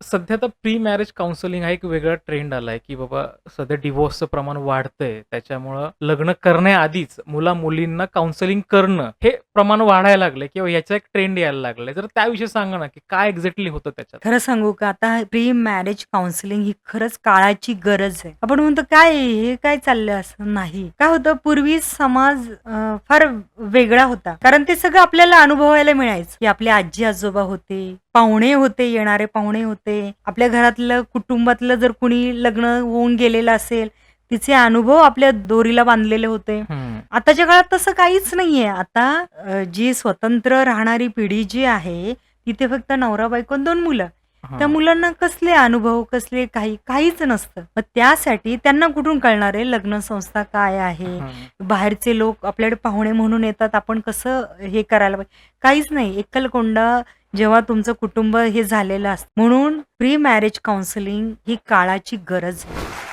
सध्या तर pre marriage counselling हा एक वेगळा ट्रेंड आलाय, की बाबा सध्या डिवोर्सचं प्रमाण वाढतंय. त्याच्यामुळं लग्न करण्याआधीच मुला-मुलींना काउन्सिलिंग करणं हे प्रमाण वाढायला लागलंय किंवा याचा एक ट्रेंड यायला लागलाय. तर त्याविषयी सांगा ना, की काय एक्झॅक्टली होतं त्याच्यात? खरं सांगू का आता प्री मॅरेज काउन्सिलिंग ही खरंच काळाची गरज आहे. आपण म्हणतो काय हे काय चाललंय असं नाही. काय होतं पूर्वी समाज फार वेगळा होता. कारण ते सगळं आपल्याला अनुभवायला मिळायचं, की आपले आजी-आजोबा होते, पाहुणे होते, येणारे पाहुणे होते. आपल्या घरातलं कुटुंबातलं जर कुणी लग्न होऊन गेलेलं असेल, तिचे अनुभव आपल्या दोरीला बांधलेले होते. आताच्या काळात तसं काहीच नाहीये. आता जी स्वतंत्र राहणारी पिढी जी आहे, तिथे फक्त नवरा-बायको आणि 2 मुलं. त्या हां. मुलांना कसले अनुभव, कसले काही काहीच नसतं. मग त्यासाठी त्यांना कुठून कळणार आहे लग्न संस्था काय आहे? हं. बाहेरचे लोक आपल्याकडे पाहुणे म्हणून येतात, आपण कसं हे करायला पाहिजे? काहीच नाही. एकलकोंडा जेव्हा तुमचं कुटुंब हे झालेलं असतं. म्हणून प्री मॅरेज काउन्सिलिंग ही काळाची गरज आहे.